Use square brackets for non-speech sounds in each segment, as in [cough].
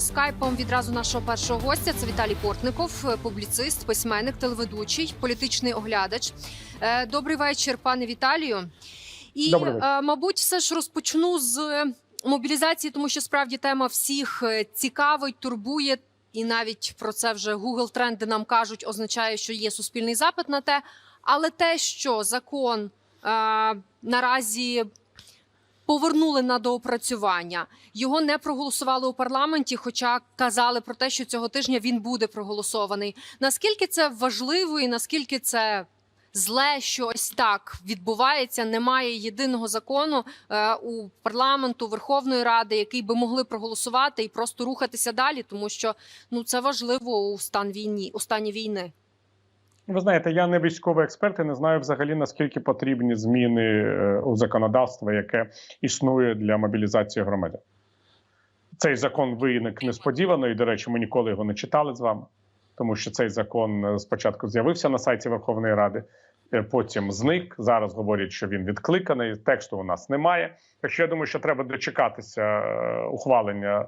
скайпом відразу нашого першого гостя. Це Віталій Портников, публіцист, письменник, телеведучий, політичний оглядач. Е, Добрий вечір, пане Віталію. І, е, мабуть, все ж розпочну з мобілізації, тому що справді тема всіх е, цікавить, турбує. І навіть про це вже Google тренди нам кажуть, означає, що є суспільний запит на те. Але те, що закон е, наразі повернули на доопрацювання, його не проголосували у парламенті, хоча казали про те, що цього тижня він буде проголосований. Наскільки це важливо і наскільки це зле, що ось так відбувається? Немає єдиного закону е, у парламенту Верховної Ради, який би могли проголосувати і просто рухатися далі, тому що ну це важливо у стан війні, у стані війни. Ви знаєте, я не військовий експерт і не знаю взагалі наскільки потрібні зміни е, у законодавство, яке існує для мобілізації громадян. Цей закон виник несподівано, і, до речі, ми ніколи його не читали з вами, тому що цей закон е, спочатку з'явився на сайті Верховної Ради, е, потім зник. Зараз говорять, що він відкликаний. Тексту у нас немає. Так що я думаю, що треба дочекатися ухвалення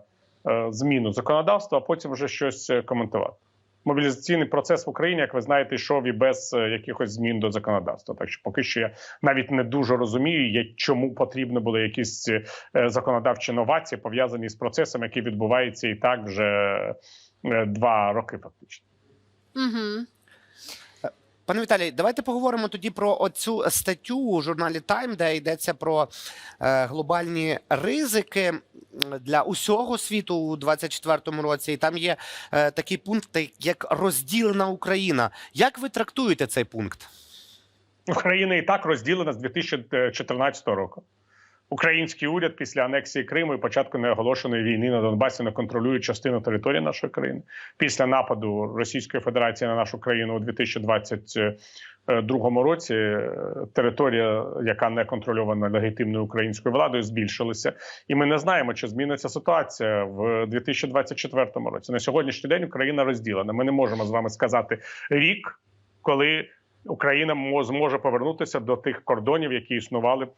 зміну законодавства, а потім вже щось коментувати. Мобілізаційний процес в Україні, як ви знаєте, йшов і без е, якихось змін до законодавства. Так що поки що я навіть не дуже розумію, чому потрібно були якісь е, законодавчі новації пов'язані з процесом, який відбувається і так вже е, два роки, фактично. Угу. Пане Віталій, давайте поговоримо тоді про оцю статтю у журналі Time, де йдеться про е, глобальні ризики для усього світу у 2024 році. І там є е, такий пункт, як розділена Україна. Як ви трактуєте цей пункт? Україна і так розділена з 2014 року. Український уряд після анексії Криму і початку неоголошеної війни на Донбасі не контролює частину території нашої країни. Після нападу Російської Федерації на нашу країну у 2022 році е, територія, яка не контрольована легітимною українською владою, збільшилася. І ми не знаємо, чи зміниться ситуація в 2024 році. На сьогоднішній день Україна розділена. Ми не можемо з вами сказати рік, коли Україна мо- зможе повернутися до тих кордонів, які існували е,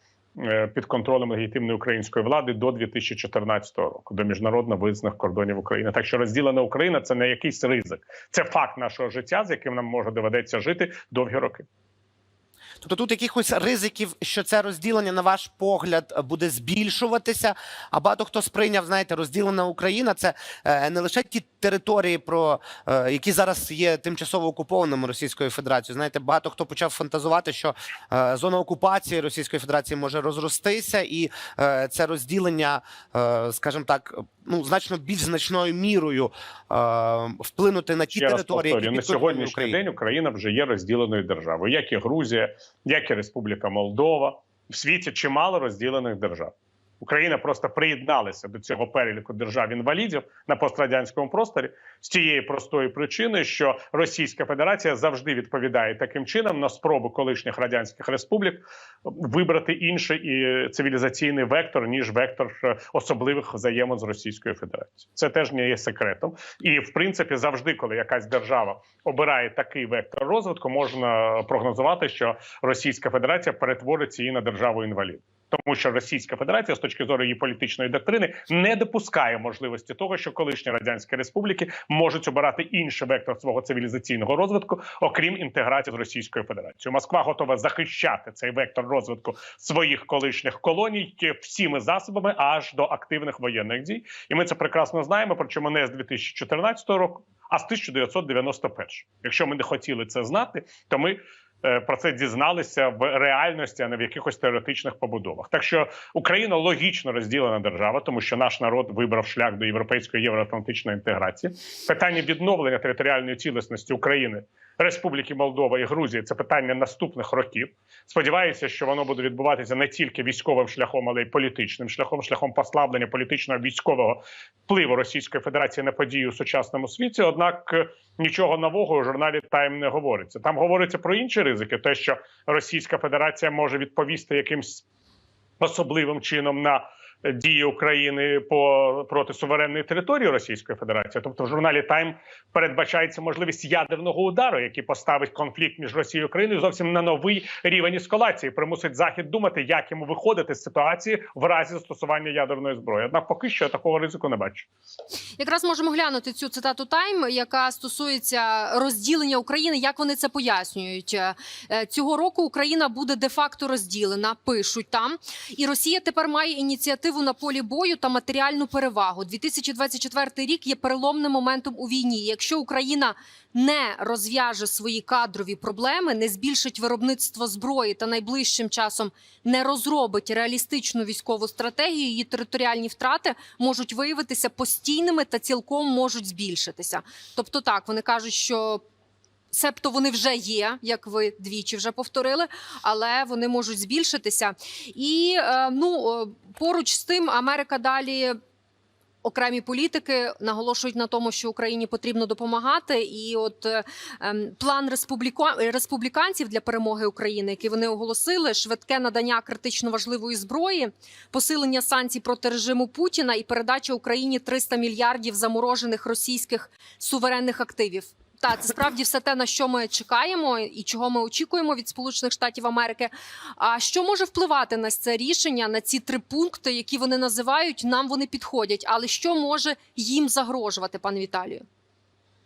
під контролем легітимної української влади до 2014 року, до міжнародно визнаних кордонів України. Так що розділена Україна це не якийсь ризик, це факт нашого життя, з яким нам може доведеться жити довгі роки. Тобто тут якихось ризиків, що це розділення, на ваш погляд, буде збільшуватися. А багато хто сприйняв, знаєте, розділена Україна це е, не лише ті території, про е, які зараз є тимчасово окупованими Російською Федерацією. Знаєте, багато хто почав фантазувати, що е, зона окупації Російської Федерації може розростися, і це розділення, скажімо так, ну значно більш значною мірою вплинути на ті Ще раз території, повторюю, які на сьогоднішній Україні. день Україна вже є розділеною державою, як і Грузія, як і Республіка Молдова. В світі чимало розділених держав. Україна просто приєдналася до цього переліку держав інвалідів на пострадянському просторі з тієї простої причини, що Російська Федерація завжди відповідає таким чином на спробу колишніх радянських республік вибрати інший і цивілізаційний вектор ніж вектор е, особливих взаємин з Російською Федерацією. Це теж не є секретом. І в принципі, завжди, коли якась держава обирає такий вектор розвитку, можна прогнозувати, що Російська Федерація перетвориться її на державу інвалід. Тому що Російська Федерація з точки зору її політичної доктрини не допускає можливості того, що колишні радянські республіки можуть обирати інший вектор свого цивілізаційного розвитку, окрім інтеграції з Російською Федерацією. Москва готова захищати цей вектор розвитку своїх колишніх колоній всіми засобами аж до активних воєнних дій. І ми це прекрасно знаємо. Причому не з 2014 року, а з 1991. Якщо ми не хотіли це знати, то ми про це дізналися в реальності, а не в якихось теоретичних побудовах. Так що Україна логічно розділена держава, тому що наш народ вибрав шлях до європейської євроатлантичної інтеграції. Питання відновлення територіальної цілісності України. Республіки Молдова і Грузії це питання наступних років. Сподіваюся, що воно буде відбуватися не тільки військовим шляхом, але й політичним шляхом, шляхом послаблення політичного військового впливу Російської Федерації на події у сучасному світі. Однак е, нічого нового у журналі Тайм не говориться. Там говориться про інші ризики: те, що Російська Федерація може відповісти якимсь особливим чином на дії України по проти суверенної території Російської Федерації. Тобто, в журналі Тайм передбачається можливість ядерного удару, який поставить конфлікт між Росією і Україною зовсім на новий рівень ескалації, примусить захід думати, як йому виходити з ситуації в разі застосування ядерної зброї. Однак, поки що я такого ризику не бачу. Якраз можемо глянути цю цитату Тайм, яка стосується розділення України. Як вони це пояснюють Е, цього року? Україна буде де-факто розділена. Пишуть там, і Росія тепер має ініціативу на полі бою та матеріальну перевагу. 2024 рік є переломним моментом у війні. Якщо Україна не розв'яже свої кадрові проблеми, не збільшить виробництво зброї та найближчим часом не розробить реалістичну військову стратегію, її територіальні втрати можуть виявитися постійними та цілком можуть збільшитися. Тобто, так вони кажуть, що. Себто вони вже є, як ви двічі вже повторили, але вони можуть збільшитися. І е, ну е, поруч з тим, Америка далі окремі політики наголошують на тому, що Україні потрібно допомагати. І от е, ем, план республіка... республіканців для перемоги України, який вони оголосили, швидке надання критично важливої зброї, посилення санкцій проти режиму Путіна і передача Україні 300 мільярдів заморожених російських суверенних активів. Та це справді все те, на що ми чекаємо, і чого ми очікуємо від Сполучених Штатів Америки. А що може впливати на це рішення, на ці три пункти, які вони називають? Нам вони підходять, але що може їм загрожувати, пане Віталію?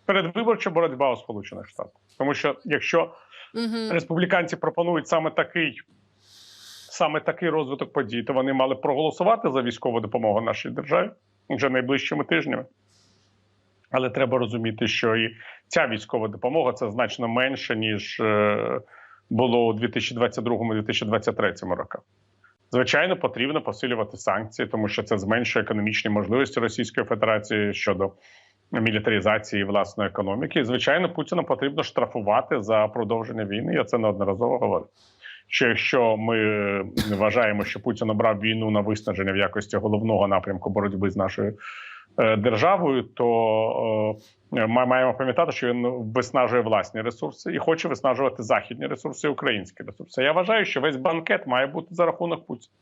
Передвиборча боротьба у Сполучених Штатах, тому що якщо Угу. республіканці пропонують саме такий. Саме такий розвиток подій, то вони мали проголосувати за військову допомогу нашій державі вже найближчими тижнями. Але треба розуміти, що і ця військова допомога це значно менше, ніж е, було у 2022-2023 роках. Звичайно, потрібно посилювати санкції, тому що це зменшує економічні можливості Російської Федерації щодо мілітаризації власної економіки. І, звичайно, Путіна потрібно штрафувати за продовження війни. Я це неодноразово говорю. Що якщо ми вважаємо, що Путін обрав війну на виснаження в якості головного напрямку боротьби з нашою державою, то е, ми маємо пам'ятати, що він виснажує власні ресурси і хоче виснажувати західні ресурси, українські ресурси. Я вважаю, що весь банкет має бути за рахунок Путіна.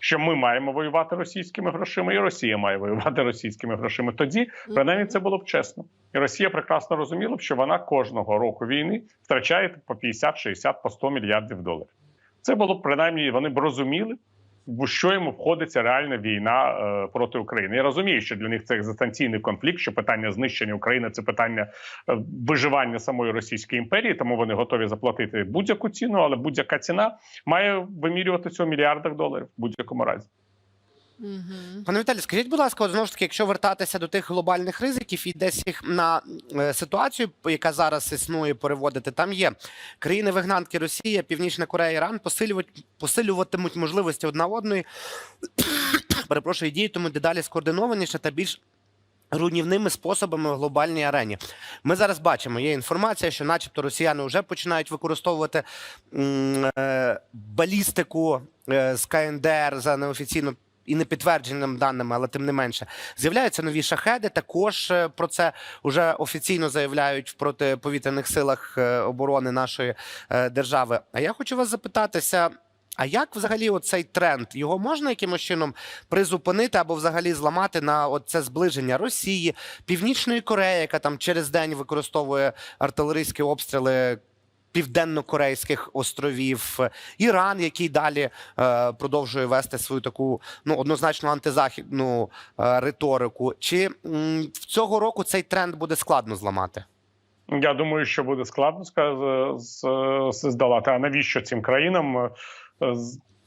Що ми маємо воювати російськими грошима, і Росія має воювати російськими грошима. Тоді принаймні це було б чесно. І Росія прекрасно розуміла що вона кожного року війни втрачає по 50, 60, по 100 мільярдів доларів. Це було б принаймні, вони б розуміли, в що йому входиться реальна війна е, проти України. Я розумію, що для них це екзистенційний конфлікт, що питання знищення України це питання е, виживання самої Російської імперії, тому вони готові заплатити будь-яку ціну, але будь-яка ціна має вимірюватися у мільярдах доларів в будь-якому разі. Угу. Пане Віталій, скажіть, будь ласка, от знову ж таки, якщо вертатися до тих глобальних ризиків і десь їх на е, ситуацію, яка зараз існує, переводити, там є країни-вигнанки Росія, Північна Корея, Іран посилювати, посилюватимуть можливості одна одної, [coughs] перепрошую, діятимуть дедалі скоординованіше та більш руйнівними способами в глобальній арені. Ми зараз бачимо, є інформація, що, начебто, росіяни вже починають використовувати е, балістику е, з КНДР за неофіційно. І непідтвердженими даними, але тим не менше, з'являються нові шахеди. Також е, про це вже офіційно заявляють в протиповітряних силах е, оборони нашої е, держави. А я хочу вас запитатися. А як взагалі оцей тренд його можна якимось чином призупинити або взагалі зламати на це зближення Росії, Північної Кореї, яка там через день використовує артилерійські обстріли південно-корейських островів, Іран, який далі е, продовжує вести свою таку ну однозначно антизахідну е, риторику? Чи м, цього року цей тренд буде складно зламати? Я думаю, що буде складно здолати. А навіщо цим країнам е,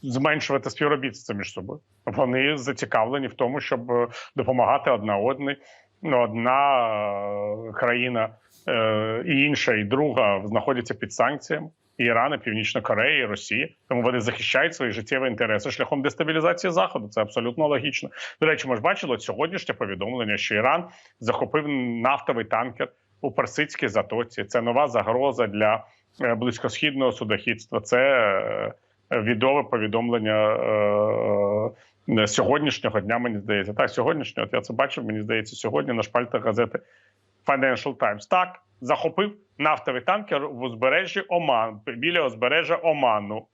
зменшувати співробітництво між собою? Вони зацікавлені в тому, щоб е, допомагати одна одній. Ну, одна е, країна і інша, і друга знаходяться під санкціями. І Іран, і Північна Корея, і Росія. Тому вони захищають свої життєві інтереси шляхом дестабілізації заходу. Це абсолютно логічно. До речі, ми ж бачили сьогоднішнє повідомлення, що Іран захопив нафтовий танкер у Персидській затоці. Це нова загроза для е, близькосхідного судохідства. Це е, відоме повідомлення е, е, сьогоднішнього дня. Мені здається, так сьогоднішнього. Я це бачив. Мені здається, сьогодні на шпальтах газети Financial Times. Так захопив нафтовий танкер в узбережжі Оман біля узбережжя Оману.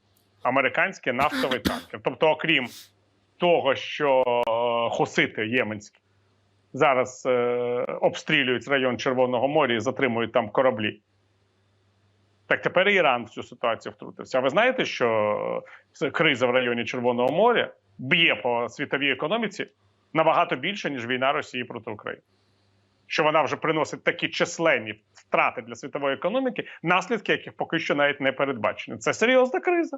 Американський нафтовий танкер. Тобто, окрім того, що е, хусити єменські зараз е, обстрілюють район Червоного моря і затримують там кораблі. Так тепер Іран в цю ситуацію втрутився. А ви знаєте, що криза в районі Червоного моря б'є по світовій економіці набагато більше, ніж війна Росії проти України? Що вона вже приносить такі численні втрати для світової економіки, наслідки яких поки що навіть не передбачені. Це серйозна криза.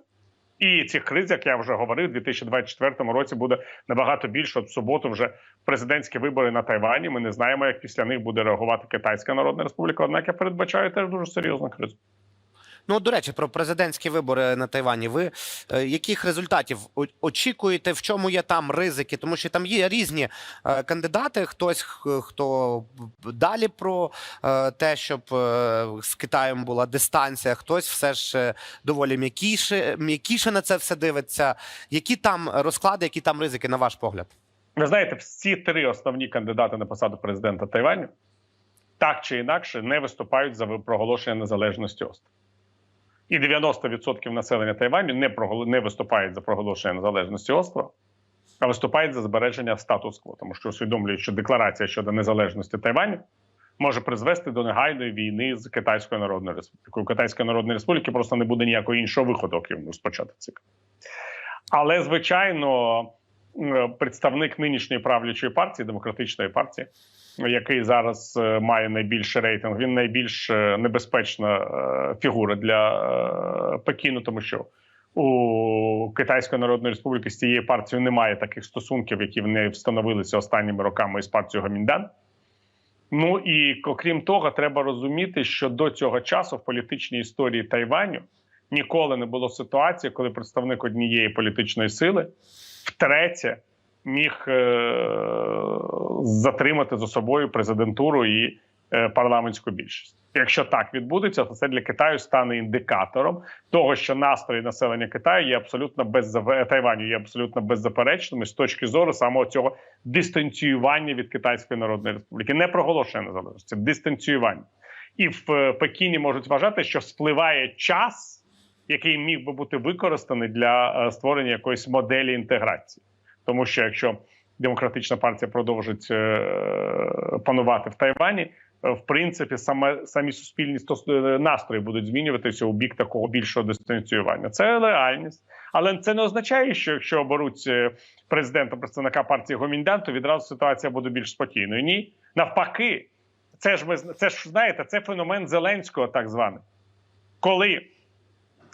І цих криз, як я вже говорив, у 2024 році буде набагато більше. От в суботу вже президентські вибори на Тайвані. Ми не знаємо, як після них буде реагувати Китайська Народна Республіка. Однак я передбачаю теж дуже серйозну кризу. Ну, до речі, про президентські вибори на Тайвані. Ви е, яких результатів очікуєте? В чому є там ризики? Тому що там є різні е, кандидати. Хтось хто далі про е, те, щоб з Китаєм була дистанція, хтось все ж доволі м'якіше, м'якіше на це все дивиться. Які там розклади, які там ризики, на ваш погляд? Ви знаєте, всі три основні кандидати на посаду президента Тайваню так чи інакше не виступають за проголошення незалежності острова. І 90% населення Тайваню не не виступають за проголошення незалежності острова, а виступають за збереження статус-кво, тому що усвідомлюють, що декларація щодо незалежності Тайваню може призвести до негайної війни з Китайською Народною Республікою. У Китайської Народної Республіки просто не буде ніякого іншого виходу, окрім розпочати цикл. Але звичайно, представник нинішньої правлячої партії, демократичної партії, який зараз е, має найбільший рейтинг, він найбільш е, небезпечна е, фігура для е, Пекіну, тому що у Китайської Народної Республіки з цією партією немає таких стосунків, які в неї встановилися останніми роками із партією Гоміндан. Ну і окрім того, треба розуміти, що до цього часу в політичній історії Тайваню ніколи не було ситуації, коли представник однієї політичної сили втретє міг е- затримати за собою президентуру і е, парламентську більшість. Якщо так відбудеться, то це для Китаю стане індикатором того, що настрої населення Китаю є абсолютно без Тайваню є абсолютно беззаперечними з точки зору самого цього дистанціювання від Китайської Народної Республіки, не проголошення незалежності, дистанціювання. І в е, Пекіні можуть вважати, що спливає час, який міг би бути використаний для е, створення якоїсь моделі інтеграції. Тому що якщо демократична партія продовжить е, панувати в Тайвані, е, в принципі, саме самі суспільні настрої будуть змінюватися у бік такого більшого дистанціювання. Це реальність, але це не означає, що якщо оберуть президента представника партії Гоміндан, то відразу ситуація буде більш спокійною. Ні, навпаки, це ж ми це ж знаєте, це феномен Зеленського, так званий, коли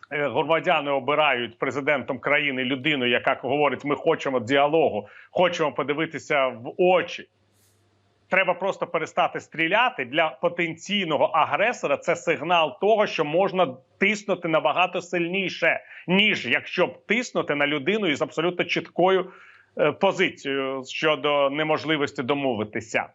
громадяни обирають президентом країни людину, яка говорить: ми хочемо діалогу, хочемо подивитися в очі. Треба просто перестати стріляти для потенційного агресора. Це сигнал того, що можна тиснути набагато сильніше, ніж якщо б тиснути на людину із абсолютно чіткою е, позицією щодо неможливості домовитися.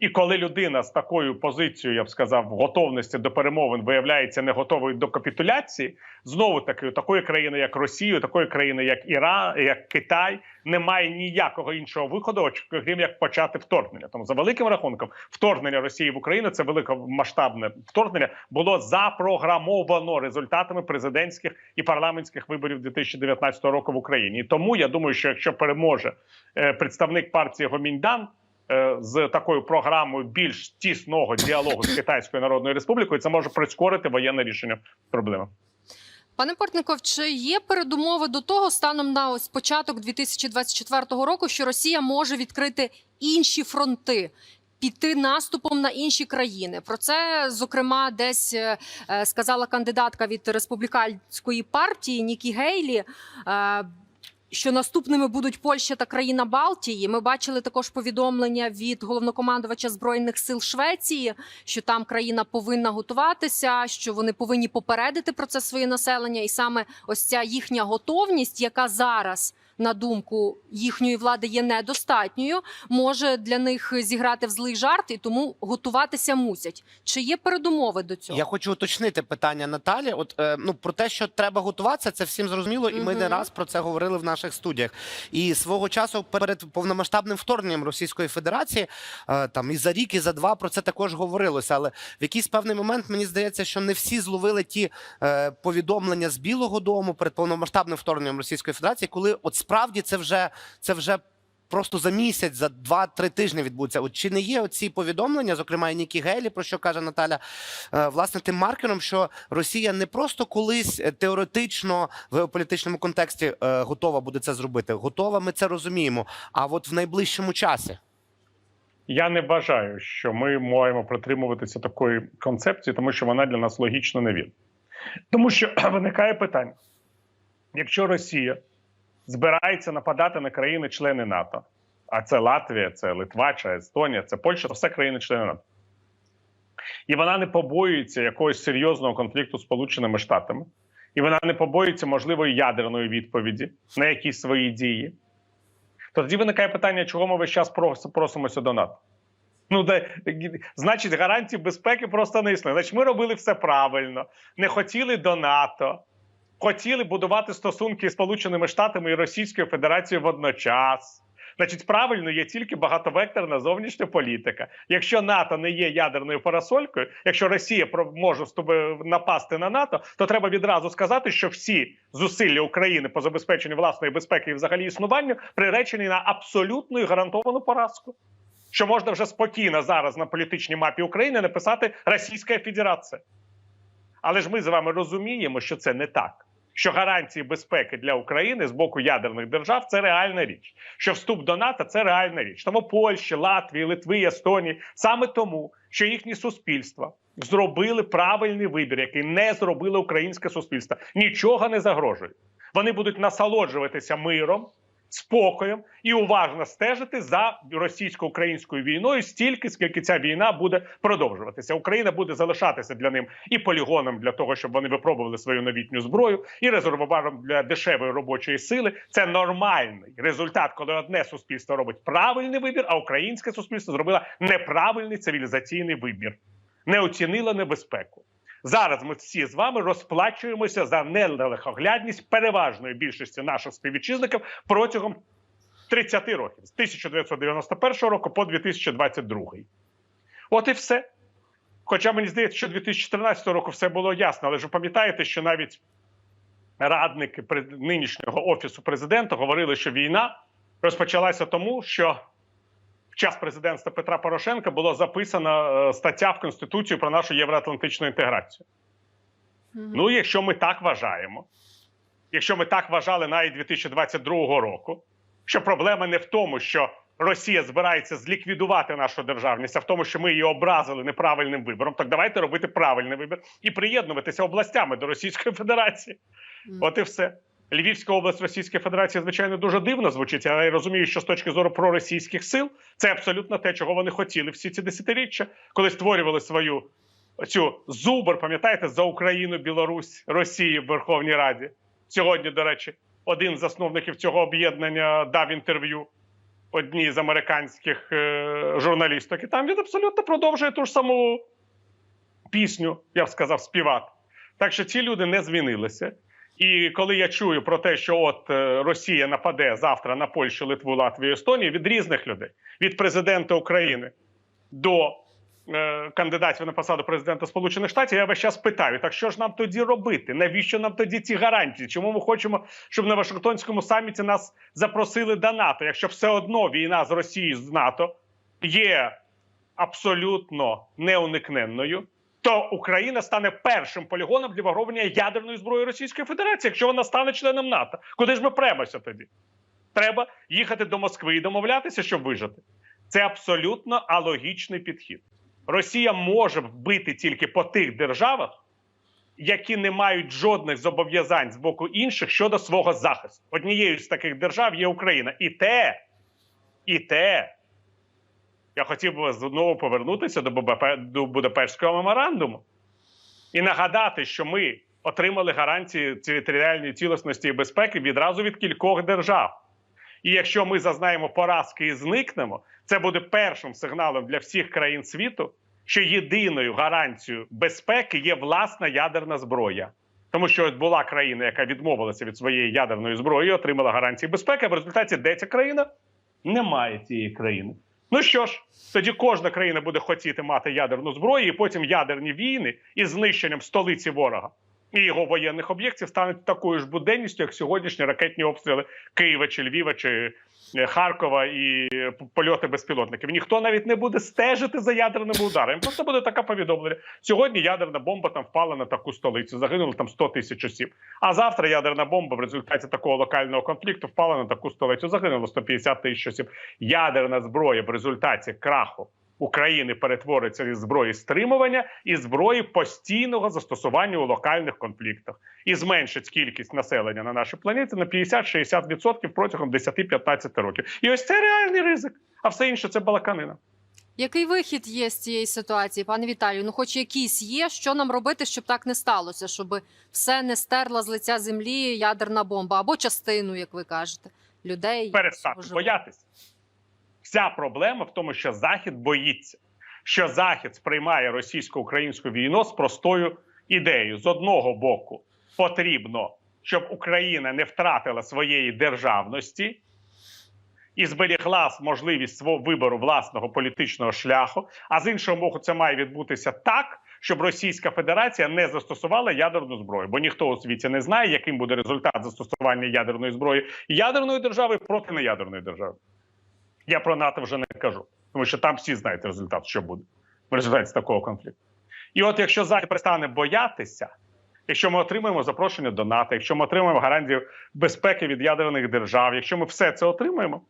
І коли людина з такою позицією, я б сказав, готовності до перемовин виявляється не готовою до капітуляції, знову таки такої країни, як Росія, такої країни, як Іран, як Китай, немає ніякого іншого виходу, оч- крім як почати вторгнення. Тому за великим рахунком, вторгнення Росії в Україну це великомасштабне вторгнення було запрограмовано результатами президентських і парламентських виборів 2019 року в Україні. І тому я думаю, що якщо переможе е, представник партії Гоміндан. Е, З такою програмою більш тісного діалогу з Китайською Народною Республікою це може прискорити воєнне рішення проблеми. Пане Портников, чи є передумови до того станом на ось початок 2024 року, що Росія може відкрити інші фронти? Піти наступом на інші країни. Про це зокрема десь е, е, сказала кандидатка від республіканської партії Нікі Гейлі. Що наступними будуть Польща та країна Балтії. Ми бачили також повідомлення від головнокомандувача збройних сил Швеції, що там країна повинна готуватися, що вони повинні попередити про це своє населення, і саме ось ця їхня готовність, яка зараз. На думку їхньої влади є недостатньою, може для них зіграти в злий жарт, і тому готуватися мусять. Чи є передумови до цього? Я хочу уточнити питання Наталі. От е, ну про те, що треба готуватися, це всім зрозуміло, і ми не раз про це говорили в наших студіях. І свого часу перед повномасштабним вторгненням Російської Федерації, е, там і за рік, і за два про це також говорилося. Але в якийсь певний момент мені здається, що не всі зловили ті е, повідомлення з Білого Дому перед повномасштабним вторгненням Російської Федерації, коли от справді це вже це вже. Просто за місяць, за два-три тижні відбудеться. От чи не є оці повідомлення, зокрема і Нікі Гейлі, про що каже Наталя, е, власне, тим маркером, що Росія не просто колись е, теоретично в геополітичному контексті е, готова буде це зробити. Готова, ми це розуміємо. А от в найближчому часі. Я не вважаю, що ми маємо притримуватися такої концепції, тому що вона для нас логічно не вірна. Тому що [clears throat] виникає питання: якщо Росія збирається нападати на країни-члени НАТО, а це Латвія, це Литва, це Естонія, це Польща, це все країни-члени НАТО. І вона не побоюється якогось серйозного конфлікту з Сполученими Штатами, і вона не побоюється можливої ядерної відповіді на якісь свої дії. То тоді виникає питання, чого ми весь час просимося до НАТО. Ну, де, значить, гарантії безпеки просто не існує. Значить, ми робили все правильно, не хотіли до НАТО, хотіли будувати стосунки з Сполученими Штатами і Російською Федерацією водночас. Значить, правильно є тільки багатовекторна зовнішня політика. Якщо НАТО не є ядерною парасолькою, якщо Росія може вступ- напасти на НАТО, то треба відразу сказати, що всі зусилля України по забезпеченню власної безпеки і взагалі існуванню приречені на абсолютну і гарантовану поразку. Що можна вже спокійно зараз на політичній мапі України написати Російська Федерація. Але ж ми з вами розуміємо, що це не так. Що гарантії безпеки для України з боку ядерних держав це реальна річ. Що вступ до НАТО це реальна річ. Тому Польщі, Латвії, Литви, Естонії саме тому, що їхні суспільства зробили правильний вибір, який не зробило українське суспільство. Нічого не загрожує. Вони будуть насолоджуватися миром, спокоєм і уважно стежити за російсько-українською війною стільки, скільки ця війна буде продовжуватися. Україна буде залишатися для ним і полігоном для того, щоб вони випробували свою новітню зброю, і резервуаром для дешевої робочої сили. Це нормальний результат, коли одне суспільство робить правильний вибір, а українське суспільство зробило неправильний цивілізаційний вибір, не оцінило небезпеку. Зараз ми всі з вами розплачуємося за нелегоглядність переважної більшості наших співвітчизників протягом 30 років з 1991 року по 2022. От і все. Хоча мені здається, що 2014 року все було ясно, але ж ви пам'ятаєте, що навіть радники нинішнього офісу президента говорили, що війна розпочалася тому, що в час президентства Петра Порошенка було записана е, стаття в Конституцію про нашу євроатлантичну інтеграцію. Мгм. Ну, якщо ми так вважаємо, якщо ми так вважали навіть 2022 року, що проблема не в тому, що Росія збирається зліквідувати нашу державність, а в тому, що ми її образили неправильним вибором, так давайте робити правильний вибір і приєднуватися областями до Російської Федерації. Мгм. От і все. Львівська область Російської Федерації, звичайно, дуже дивно звучить, але я розумію, що з точки зору проросійських сил це абсолютно те, чого вони хотіли всі ці десятиріччя, коли створювали свою цю зубр, пам'ятаєте, за Україну, Білорусь, Росію в Верховній Раді. Сьогодні, до речі, один з засновників цього об'єднання дав інтерв'ю одній з американських е, журналісток, і там він абсолютно продовжує ту ж саму пісню, я б сказав, співати. Так що ці люди не змінилися. І коли я чую про те, що от е, Росія нападе завтра на Польщу, Литву, Латвію, Естонію від різних людей, від президента України до е, кандидатів на посаду президента Сполучених Штатів, я весь час питаю: так що ж нам тоді робити? Навіщо нам тоді ці гарантії? Чому ми хочемо, щоб на Вашингтонському саміті нас запросили до НАТО? Якщо все одно війна з Росією з НАТО є абсолютно неуникненною, то Україна стане першим полігоном для виготовлення ядерної зброї Російської Федерації, якщо вона стане членом НАТО. Куди ж ми премося тоді? Треба їхати до Москви і домовлятися, щоб вижити. Це абсолютно алогічний підхід. Росія може вбити тільки по тих державах, які не мають жодних зобов'язань з боку інших щодо свого захисту. Однією з таких держав є Україна. І те, і те, я хотів би знову повернутися до, до Будапештського меморандуму і нагадати, що ми отримали гарантії територіальної цілісності і безпеки відразу від кількох держав. І якщо ми зазнаємо поразки і зникнемо, це буде першим сигналом для всіх країн світу, що єдиною гарантією безпеки є власна ядерна зброя. Тому що була країна, яка відмовилася від своєї ядерної зброї, отримала гарантії безпеки. А в результаті де ця країна? Немає цієї країни. Ну що ж, тоді кожна країна буде хотіти мати ядерну зброю, і потім ядерні війни із знищенням столиці ворога і його воєнних об'єктів стануть такою ж буденністю, як сьогоднішні ракетні обстріли Києва чи Львіва чи е, Харкова і е, польоти безпілотників. Ніхто навіть не буде стежити за ядерними ударами. Просто буде таке повідомлення. Сьогодні ядерна бомба там впала на таку столицю. Загинуло там 100 тисяч осіб. А завтра ядерна бомба в результаті такого локального конфлікту впала на таку столицю. Загинуло 150 тисяч осіб. Ядерна зброя в результаті краху. України перетвориться із зброї стримування і зброї постійного застосування у локальних конфліктах і зменшить кількість населення на нашій планеті на 50-60% протягом 10-15 років. І ось це реальний ризик. А все інше це балаканина. Який вихід є з цієї ситуації, пане Віталію? Ну, хоч якийсь є, що нам робити, щоб так не сталося, щоб все не стерла з лиця землі ядерна бомба або частину, як ви кажете, людей перестати боятися. Вся проблема в тому, що Захід боїться, що Захід сприймає російсько-українську війну з простою ідеєю: з одного боку, потрібно, щоб Україна не втратила своєї державності і зберігла можливість свого вибору власного політичного шляху. А з іншого боку, це має відбутися так, щоб Російська Федерація не застосувала ядерну зброю, бо ніхто у світі не знає, яким буде результат застосування ядерної зброї ядерної держави проти неядерної держави. Я про НАТО вже не кажу, тому що там всі знають результат, що буде в результаті такого конфлікту. І от якщо Захід перестане боятися, якщо ми отримаємо запрошення до НАТО, якщо ми отримаємо гарантію безпеки від ядерних держав, якщо ми все це отримаємо,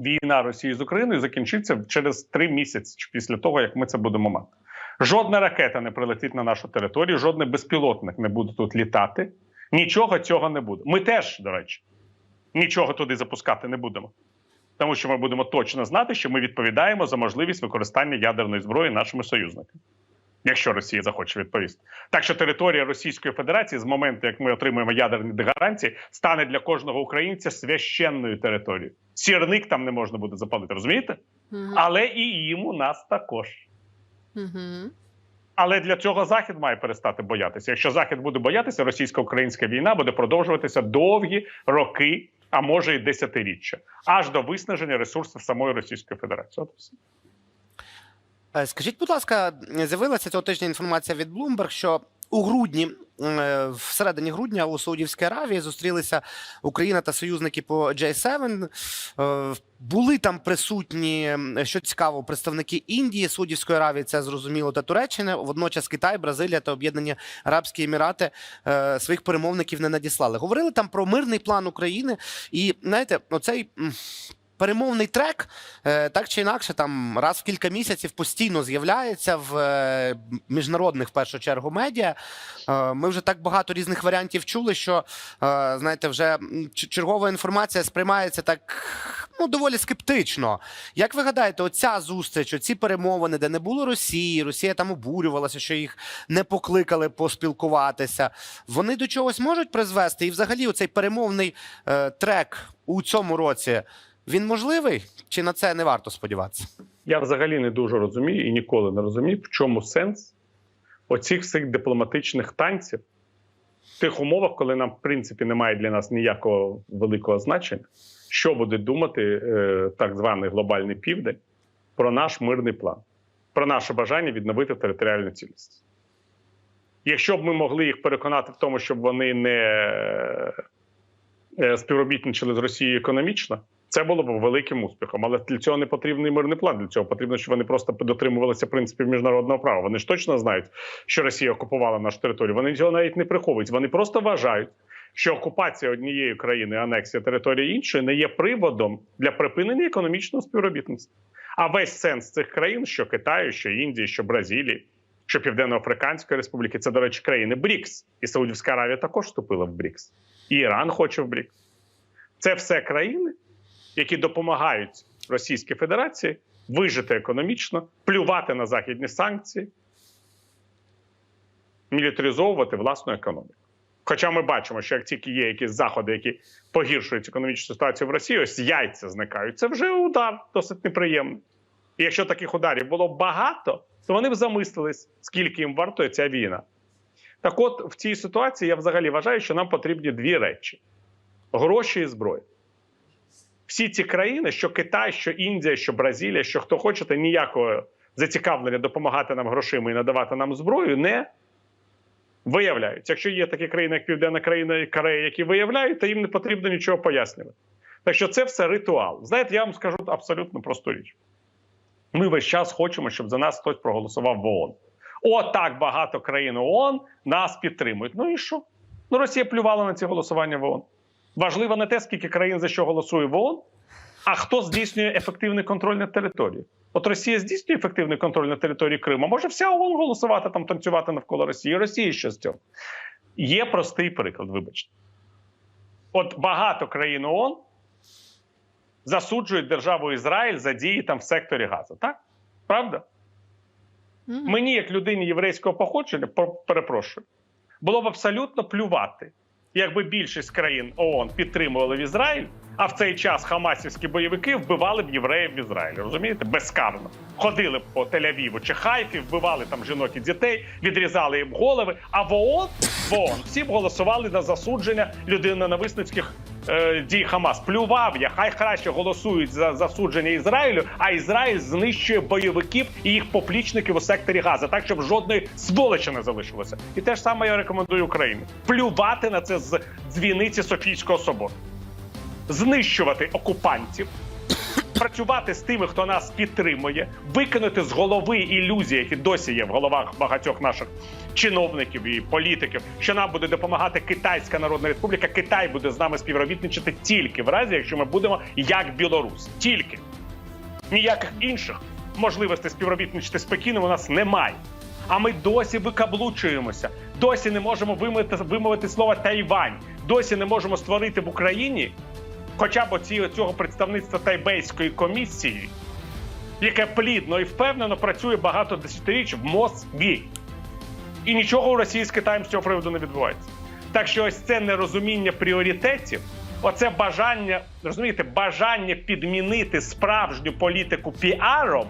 війна Росії з Україною закінчиться через три місяці після того, як ми це будемо мати. Жодна ракета не прилетить на нашу територію, жодний безпілотник не буде тут літати. Нічого цього не буде. Ми теж, до речі, нічого туди запускати не будемо. Тому що ми будемо точно знати, що ми відповідаємо за можливість використання ядерної зброї нашими союзниками, якщо Росія захоче відповісти. Так що територія Російської Федерації з моменту, як ми отримуємо ядерні гарантії, стане для кожного українця священною територією. Сірник там не можна буде запалити, розумієте? Мгм. Але і їм у нас також. Мгм. Але для цього Захід має перестати боятися. Якщо Захід буде боятися, російсько-українська війна буде продовжуватися довгі роки, а може і десятиріччя, аж до виснаження ресурсів самої Російської Федерації. От все. Е, Скажіть, будь ласка, з'явилася цього тижня інформація від Bloomberg, що у грудні, е, в середині грудня у Саудівській Аравії зустрілися Україна та союзники по J7. Е, Були там присутні, що цікаво, представники Індії, Саудівської Аравії, це зрозуміло, та Туреччини. Водночас Китай, Бразилія та Об'єднані Арабські Емірати е, своїх перемовників не надіслали. Говорили там про мирний план України, і знаєте, оцей. Перемовний трек е, так чи інакше, там раз в кілька місяців постійно з'являється в е, міжнародних в першу чергу медіа. Е, Ми вже так багато різних варіантів чули, що знаєте, вже чергова інформація сприймається так ну доволі скептично. Як ви гадаєте, оця зустріч, оці перемовини, де не було Росії, Росія там обурювалася, що їх не покликали поспілкуватися. Вони до чогось можуть призвести? І взагалі, оцей перемовний трек у цьому році. Він можливий чи на це не варто сподіватися? Я взагалі не дуже розумію і ніколи не розумів, в чому сенс оцих всіх дипломатичних танців в тих умовах, коли нам, в принципі, немає для нас ніякого великого значення, що буде думати е, так званий глобальний південь про наш мирний план, про наше бажання відновити територіальну цілісність. Якщо б ми могли їх переконати в тому, щоб вони не е, співробітничали з Росією економічно, це було б великим успіхом. Але для цього не потрібний мирний план. Для цього потрібно, щоб вони просто дотримувалися принципів міжнародного права. Вони ж точно знають, що Росія окупувала нашу територію. Вони цього навіть не приховують. Вони просто вважають, що окупація однієї країни, анексія території іншої, не є приводом для припинення економічного співробітництва. А весь сенс цих країн, що Китаю, що Індії, що Бразилії, що Південно-Африканської Республіки, це, до речі, країни БРІКС. І Саудівська Аравія також вступила в БРІКС. І Іран хоче в БРІКС. Це все країни, які допомагають Російській Федерації вижити економічно, плювати на західні санкції, мілітаризовувати власну економіку. Хоча ми бачимо, що як тільки є якісь заходи, які погіршують економічну ситуацію в Росії, ось яйця зникають. Це вже удар досить неприємний. І якщо таких ударів було багато, то вони б замислились, скільки їм вартує ця війна. Так от в цій ситуації я взагалі вважаю, що нам потрібні дві речі: гроші і зброя. Всі ці країни, що Китай, що Індія, що Бразилія, що хто хочете, ніякого зацікавлення допомагати нам грошима і надавати нам зброю не Виявляються, якщо є такі країни, як Південна країна і Корея, які виявляють, то їм не потрібно нічого пояснювати. Так що це все ритуал. Знаєте, я вам скажу абсолютно просту річ. Ми весь час хочемо, щоб за нас хтось проголосував в ООН. О, так багато країн ООН нас підтримують. Ну і що? Ну, Росія плювала на ці голосування в ООН. Важливо не те, скільки країн за що голосує в ООН, а хто здійснює ефективний контроль над територією. От Росія здійснює ефективний контроль на території Криму. Може вся ООН голосувати там, танцювати навколо Росії. Росії що з цього? Є простий приклад, вибачте. От багато країн ООН засуджують державу Ізраїль за дії там в секторі Газу. Так? Правда? Мені, як людині єврейського походження, перепрошую, було б абсолютно плювати, якби більшість країн ООН підтримували в Ізраїль, а в цей час хамасівські бойовики вбивали б євреїв в Ізраїлі. Розумієте? Безкарно. Ходили б по Тель-Авіву чи Хайфі, вбивали там жінок і дітей, відрізали їм голови. А в ООН, в ООН всі б голосували на засудження людиноненависницьких дій Хамас. Плював я, хай краще голосують за засудження Ізраїлю, а Ізраїль знищує бойовиків і їх поплічників у секторі Газа, так щоб жодної сволочі не залишилося. І те ж саме я рекомендую Україні: плювати на це з дзвіниці Софійського собору, знищувати окупантів. Працювати з тими, хто нас підтримує, викинути з голови ілюзії, які досі є в головах багатьох наших чиновників і політиків, що нам буде допомагати Китайська Народна Республіка. Китай буде з нами співробітничати тільки в разі, якщо ми будемо як Білорусь. Тільки ніяких інших можливостей співробітничати з Пекіном у нас немає. А ми досі викаблучуємося, досі не можемо вимовити, вимовити слово Тайвань, досі не можемо створити в Україні хоча б оці, цього представництва Тайбейської комісії, яке плідно і впевнено працює багато десятиріч в Москві. І нічого у російській тайм з цього приводу не відбувається. Так що ось це нерозуміння пріоритетів, оце бажання, розумієте, бажання підмінити справжню політику піаром,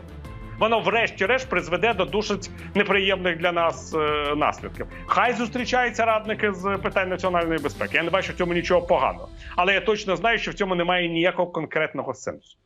воно врешті-решт призведе до душить неприємних для нас е, наслідків. Хай зустрічаються радники з питань національної безпеки. Я не бачу в цьому нічого поганого, але я точно знаю, що в цьому немає ніякого конкретного сенсу.